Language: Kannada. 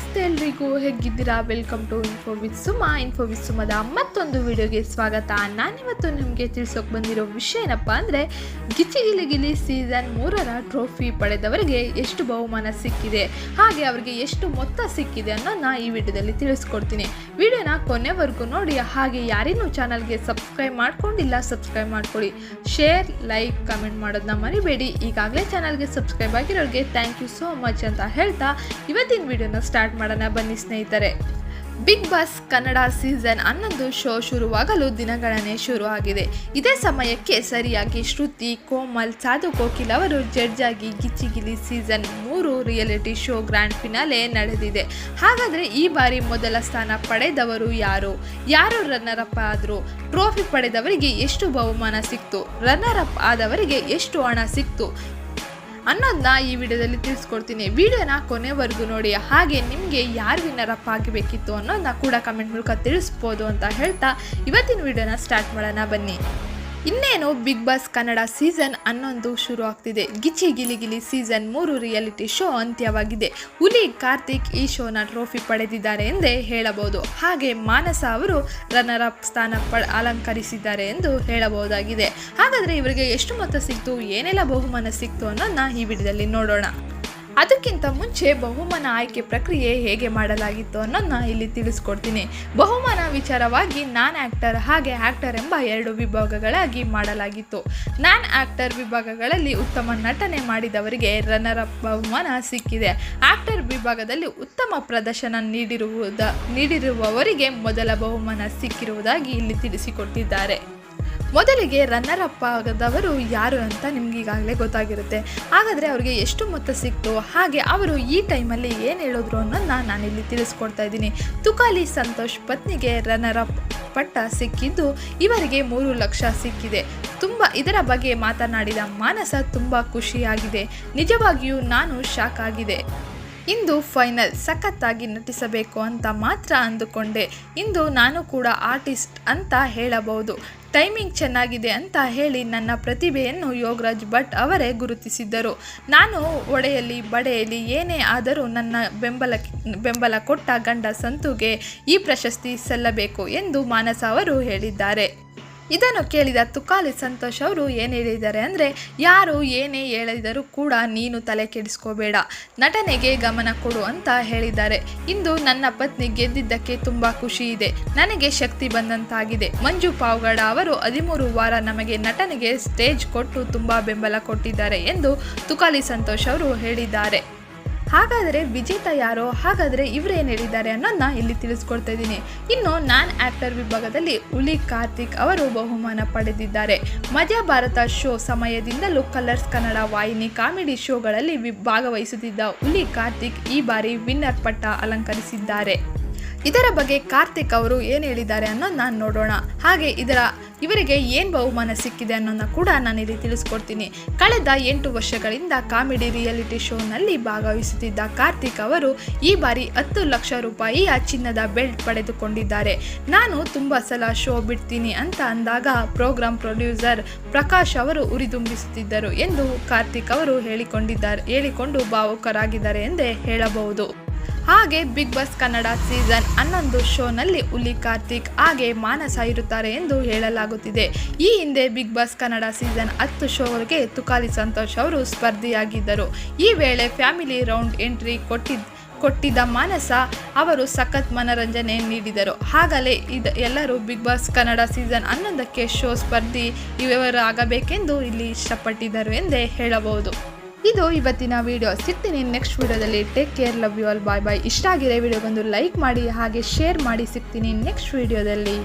ನಮಸ್ತೆ ಎಲ್ರಿಗೂ, ಹೇಗಿದ್ದೀರಾ? Welcome to info with Suma info with ಸುಮದ ಮತ್ತೊಂದು ವಿಡಿಯೋಗೆ ಸ್ವಾಗತ. ನಾನಿವತ್ತು ನಿಮಗೆ ತಿಳಿಸೋಕೆ ಬಂದಿರೋ ವಿಷಯ ಏನಪ್ಪ ಅಂದರೆ ಗಿಚಿ ಗಿಲಿ ಸೀಸನ್ ಮೂರರ ಟ್ರೋಫಿ ಪಡೆದವರಿಗೆ ಎಷ್ಟು ಬಹುಮಾನ ಸಿಕ್ಕಿದೆ, ಹಾಗೆ ಅವರಿಗೆ ಎಷ್ಟು ಮೊತ್ತ ಸಿಕ್ಕಿದೆ ಅನ್ನೋದನ್ನ ಈ ವಿಡಿಯೋದಲ್ಲಿ ತಿಳಿಸ್ಕೊಡ್ತೀನಿ. ವಿಡಿಯೋನ ಕೊನೆವರೆಗೂ ನೋಡಿ, ಹಾಗೆ ಯಾರಿನ್ನೂ ಚಾನಲ್ಗೆ ಸಬ್ಸ್ಕ್ರೈಬ್ ಮಾಡ್ಕೊಂಡಿಲ್ಲ ಸಬ್ಸ್ಕ್ರೈಬ್ ಮಾಡ್ಕೊಳ್ಳಿ ಶೇರ್ ಲೈಕ್ ಕಮೆಂಟ್ ಮಾಡೋದನ್ನ ಮರಿಬೇಡಿ. ಈಗಾಗಲೇ ಚಾನಲ್ಗೆ ಸಬ್ಸ್ಕ್ರೈಬ್ ಆಗಿರೋರಿಗೆ ಥ್ಯಾಂಕ್ ಯು ಸೋ ಮಚ್ ಅಂತ ಹೇಳ್ತಾ, ಇವತ್ತಿನ ವಿಡಿಯೋನ ಸ್ಟಾರ್ಟ್ ಮಾಡೋಣ. ಬನ್ನಿ ಸ್ನೇಹಿತರೆ. ಬಿಗ್ ಬಾಸ್ ಕನ್ನಡ ಸೀಸನ್ ಹನ್ನೊಂದು ಶೋ ಶುರುವಾಗಲು ದಿನಗಣನೆ ಶುರು ಆಗಿದೆ ಇದೇ ಸಮಯಕ್ಕೆ ಸರಿಯಾಗಿ ಶ್ರುತಿ, ಕೋಮಲ್, ಸಾಧು, ಕೋಕಿಲ್ ಅವರು ಜಡ್ಜ್ ಆಗಿ ಗಿಚ್ಚಿಗಿಲಿ ಸೀಸನ್ ಮೂರು ರಿಯಾಲಿಟಿ ಶೋ ಗ್ರ್ಯಾಂಡ್ ಫಿನಾಲೆ ನಡೆದಿದೆ. ಹಾಗಾದರೆ ಈ ಬಾರಿ ಮೊದಲ ಸ್ಥಾನ ಪಡೆದವರು ಯಾರು? ಯಾರು ರನ್ನರ್ ಅಪ್ ಆದರು? ಟ್ರೋಫಿ ಪಡೆದವರಿಗೆ ಎಷ್ಟು ಬಹುಮಾನ ಸಿಕ್ತು? ರನ್ನರ್ ಅಪ್ ಆದವರಿಗೆ ಎಷ್ಟು ಹಣ ಸಿಕ್ತು? ಅನ್ನೋದನ್ನ ಈ ವಿಡಿಯೋದಲ್ಲಿ ತಿಳಿಸ್ಕೊಡ್ತೀನಿ. ವಿಡಿಯೋನ ಕೊನೆವರೆಗೂ ನೋಡಿ. ಹಾಗೆ ನಿಮಗೆ ಯಾರು ವಿನ್ನರ್ ಆಗಬೇಕಿತ್ತು ಅನ್ನೋದನ್ನ ಕೂಡ ಕಮೆಂಟ್ ಮೂಲಕ ತಿಳಿಸ್ಬೋದು ಅಂತ ಹೇಳ್ತಾ ಇವತ್ತಿನ ವಿಡಿಯೋನ ಸ್ಟಾರ್ಟ್ ಮಾಡೋಣ ಬನ್ನಿ. ಇನ್ನೇನು ಬಿಗ್ ಬಾಸ್ ಕನ್ನಡ ಸೀಸನ್ ಹನ್ನೊಂದು ಶುರು ಆಗ್ತಿದೆ. ಗಿಚ್ಚಿ ಗಿಲಿ ಸೀಸನ್ ಮೂರು ರಿಯಾಲಿಟಿ ಶೋ ಅಂತ್ಯವಾಗಿದೆ. ಹುಲಿ, ಕಾರ್ತಿಕ್ ಈ ಶೋನ ಟ್ರೋಫಿ ಪಡೆದಿದ್ದಾರೆ ಎಂದೇ ಹೇಳಬಹುದು. ಹಾಗೆ ಮಾನಸ ಅವರು ರನ್ನರ್ ಅಪ್ ಸ್ಥಾನ ಅಲಂಕರಿಸಿದ್ದಾರೆ ಎಂದು ಹೇಳಬಹುದಾಗಿದೆ. ಹಾಗಾದರೆ ಇವರಿಗೆ ಎಷ್ಟು ಮೊತ್ತ ಸಿಕ್ತು, ಏನೆಲ್ಲ ಬಹುಮಾನ ಸಿಕ್ತು ಅನ್ನೋದನ್ನ ಈ ವಿಡಿಯೋದಲ್ಲಿ ನೋಡೋಣ. ಅದಕ್ಕಿಂತ ಮುಂಚೆ ಬಹುಮಾನ ಆಯ್ಕೆ ಪ್ರಕ್ರಿಯೆ ಹೇಗೆ ಮಾಡಲಾಗಿತ್ತು ಅನ್ನೋದನ್ನ ಇಲ್ಲಿ ತಿಳಿಸ್ಕೊಡ್ತೀನಿ. ಬಹುಮಾನ ವಿಚಾರವಾಗಿ ನಾನ್ ಆ್ಯಕ್ಟರ್ ಹಾಗೆ ಆ್ಯಕ್ಟರ್ ಎಂಬ ಎರಡು ವಿಭಾಗಗಳಾಗಿ ಮಾಡಲಾಗಿತ್ತು. ನಾನ್ ಆ್ಯಕ್ಟರ್ ವಿಭಾಗಗಳಲ್ಲಿ ಉತ್ತಮ ನಟನೆ ಮಾಡಿದವರಿಗೆ ರನ್ನರ್ ಅಪ್ ಬಹುಮಾನ ಸಿಕ್ಕಿದೆ. ಆ್ಯಕ್ಟರ್ ವಿಭಾಗದಲ್ಲಿ ಉತ್ತಮ ಪ್ರದರ್ಶನ ನೀಡಿರುವುದ ನೀಡಿರುವವರಿಗೆ ಮೊದಲ ಬಹುಮಾನ ಸಿಕ್ಕಿರುವುದಾಗಿ ಇಲ್ಲಿ ತಿಳಿಸಿಕೊಟ್ಟಿದ್ದಾರೆ. ಮೊದಲಿಗೆ ರನ್ನರ್ ಅಪ್ ಆಗದವರು ಯಾರು ಅಂತ ನಿಮ್ಗೆ ಈಗಾಗಲೇ ಗೊತ್ತಾಗಿರುತ್ತೆ. ಹಾಗಾದರೆ ಅವರಿಗೆ ಎಷ್ಟು ಮೊತ್ತ ಸಿಕ್ತು, ಹಾಗೆ ಅವರು ಈ ಟೈಮಲ್ಲಿ ಏನು ಹೇಳಿದ್ರು ಅನ್ನೋದನ್ನ ನಾನಿಲ್ಲಿ ತಿಳಿಸ್ಕೊಡ್ತಾ ಇದ್ದೀನಿ. ತುಕಾಲಿ ಸಂತೋಷ್ ಪತ್ನಿಗೆ ರನ್ನರ್ ಅಪ್ ಪಟ್ಟ ಸಿಕ್ಕಿದ್ದು ಇವರಿಗೆ ಮೂರು ಲಕ್ಷ ಸಿಕ್ಕಿದೆ. ತುಂಬ ಇದರ ಬಗ್ಗೆ ಮಾತನಾಡಿದ ಮಾನಸ ತುಂಬ ಖುಷಿಯಾಗಿದೆ. ನಿಜವಾಗಿಯೂ ನಾನು ಶಾಕ್ ಆಗಿದೆ. ಇಂದು ಫೈನಲ್ ಸಖತ್ತಾಗಿ ನಟಿಸಬೇಕು ಅಂತ ಮಾತ್ರ ಅಂದುಕೊಂಡೆ. ಇಂದು ನಾನು ಕೂಡ ಆರ್ಟಿಸ್ಟ್ ಅಂತ ಹೇಳಬಹುದು. ಟೈಮಿಂಗ್ ಚೆನ್ನಾಗಿದೆ ಅಂತ ಹೇಳಿ ನನ್ನ ಪ್ರತಿಭೆಯನ್ನು ಯೋಗರಾಜ್ ಭಟ್ ಅವರೇ ಗುರುತಿಸಿದ್ದರು. ನಾನು ಒಡೆಯಲಿ ಬಡೆಯಲಿ ಏನೇ ಆದರೂ ನನ್ನ ಬೆಂಬಲ ಬೆಂಬಲ ಕೊಟ್ಟ ಗಂಡ ಸಂತುಗೆ ಈ ಪ್ರಶಸ್ತಿ ಸಲ್ಲಬೇಕು ಎಂದು ಮಾನಸ ಅವರು ಹೇಳಿದ್ದಾರೆ. ಇದನ್ನು ಕೇಳಿದ ತುಕಾಲಿ ಸಂತೋಷ್ ಅವರು ಏನು ಹೇಳಿದ್ದಾರೆ ಅಂದರೆ, ಯಾರು ಏನೇ ಹೇಳಿದರೂ ಕೂಡ ನೀನು ತಲೆ ಕೆಡಿಸ್ಕೋಬೇಡ. ನಟನೆಗೆ ಗಮನ ಕೊಡು ಅಂತ ಹೇಳಿದ್ದಾರೆ. ಇಂದು ನನ್ನ ಪತ್ನಿ ಗೆದ್ದಿದ್ದಕ್ಕೆ ತುಂಬ ಖುಷಿ ಇದೆ. ನನಗೆ ಶಕ್ತಿ ಬಂದಂತಾಗಿದೆ. ಮಂಜು ಪಾವ್ಗಡ ಅವರು ಹದಿಮೂರು ವಾರ ನಮಗೆ ನಟನೆಗೆ ಸ್ಟೇಜ್ ಕೊಟ್ಟು ತುಂಬ ಬೆಂಬಲ ಕೊಟ್ಟಿದ್ದಾರೆ ಎಂದು ತುಕಾಲಿ ಸಂತೋಷ್ ಅವರು ಹೇಳಿದ್ದಾರೆ. ಹಾಗಾದರೆ ವಿಜೇತ ಯಾರೋ, ಹಾಗಾದರೆ ಇವರೇನು ಏನು ಹೇಳಿದ್ದಾರೆ ಅನ್ನೋದನ್ನ ಇಲ್ಲಿ ತಿಳಿಸ್ಕೊಡ್ತಾ ಇದ್ದೀನಿ. ಇನ್ನು ನಾನ್ ಆ್ಯಕ್ಟರ್ ವಿಭಾಗದಲ್ಲಿ ಹುಲಿ ಕಾರ್ತಿಕ್ ಅವರು ಬಹುಮಾನ ಪಡೆದಿದ್ದಾರೆ. ಮಜಾ ಭಾರತ ಶೋ ಸಮಯದಿಂದಲೂ ಕಲರ್ಸ್ ಕನ್ನಡ ವಾಹಿನಿ ಕಾಮಿಡಿ ಶೋಗಳಲ್ಲಿ ಭಾಗವಹಿಸುತ್ತಿದ್ದ ಹುಲಿ ಕಾರ್ತಿಕ್ ಈ ಬಾರಿ ವಿನ್ನರ್ ಪಟ್ಟ ಅಲಂಕರಿಸಿದ್ದಾರೆ. ಇದರ ಬಗ್ಗೆ ಕಾರ್ತಿಕ್ ಅವರು ಏನು ಹೇಳಿದ್ದಾರೆ ಅನ್ನೋದನ್ನ ನೋಡೋಣ. ಹಾಗೆ ಇದರ ಇವರಿಗೆ ಏನು ಬಹುಮಾನ ಸಿಕ್ಕಿದೆ ಅನ್ನೋದನ್ನ ಕೂಡ ನಾನಿಲ್ಲಿ ತಿಳಿಸ್ಕೊಡ್ತೀನಿ. ಕಳೆದ ಎಂಟು ವರ್ಷಗಳಿಂದ ಕಾಮಿಡಿ ರಿಯಾಲಿಟಿ ಶೋನಲ್ಲಿ ಭಾಗವಹಿಸುತ್ತಿದ್ದ ಕಾರ್ತಿಕ್ ಅವರು ಈ ಬಾರಿ ಹತ್ತು ಲಕ್ಷ ರೂಪಾಯಿಯ ಚಿನ್ನದ ಬೆಲ್ಟ್ ಪಡೆದುಕೊಂಡಿದ್ದಾರೆ. ನಾನು ತುಂಬ ಸಲ ಶೋ ಬಿಡ್ತೀನಿ ಅಂತ ಅಂದಾಗ ಪ್ರೋಗ್ರಾಂ ಪ್ರೊಡ್ಯೂಸರ್ ಪ್ರಕಾಶ್ ಅವರು ಉರಿದುಂಬಿಸುತ್ತಿದ್ದರು ಎಂದು ಕಾರ್ತಿಕ್ ಅವರು ಹೇಳಿಕೊಂಡಿದ್ದಾರೆ, ಹೇಳಿಕೊಂಡು ಭಾವುಕರಾಗಿದ್ದಾರೆ ಎಂದೇ ಹೇಳಬಹುದು. ಹಾಗೆ ಬಿಗ್ ಬಾಸ್ ಕನ್ನಡ ಸೀಸನ್ ಹನ್ನೊಂದು ಶೋನಲ್ಲಿ ಹುಲಿ ಕಾರ್ತಿಕ್ ಹಾಗೆ ಮಾನಸ ಇರುತ್ತಾರೆ ಎಂದು ಹೇಳಲಾಗುತ್ತಿದೆ. ಈ ಹಿಂದೆ ಬಿಗ್ ಬಾಸ್ ಕನ್ನಡ ಸೀಸನ್ ಹತ್ತು ಶೋಗೆ ತುಕಾಲಿ ಸಂತೋಷ್ ಅವರು ಸ್ಪರ್ಧಿಯಾಗಿದ್ದರು. ಈ ವೇಳೆ ಫ್ಯಾಮಿಲಿ ರೌಂಡ್ ಎಂಟ್ರಿ ಕೊಟ್ಟಿದ್ದ ಕೊಟ್ಟಿದ್ದ ಮಾನಸ ಅವರು ಸಖತ್ ಮನರಂಜನೆ ನೀಡಿದರು. ಹಾಗಲೇ ಇದು, ಎಲ್ಲರೂ ಬಿಗ್ ಬಾಸ್ ಕನ್ನಡ ಸೀಸನ್ ಹನ್ನೊಂದಕ್ಕೆ ಶೋ ಸ್ಪರ್ಧಿ ಇವರು ಆಗಬೇಕೆಂದು ಇಲ್ಲಿ ಇಷ್ಟಪಟ್ಟಿದ್ದರು ಎಂದೇ ಹೇಳಬಹುದು. ಇದು ಇವತ್ತಿನ ವಿಡಿಯೋ ಸಿಗ್ತೀನಿ ನೆಕ್ಸ್ಟ್ ವಿಡಿಯೋದಲ್ಲಿ take care love you all bye bye ಇಷ್ಟ ಆಗಿದೆ ವಿಡಿಯೋಗೊಂದು ಲೈಕ್ ಮಾಡಿ, ಹಾಗೆ ಶೇರ್ ಮಾಡಿ ಸಿಗ್ತೀನಿ ನೆಕ್ಸ್ಟ್ ವಿಡಿಯೋದಲ್ಲಿ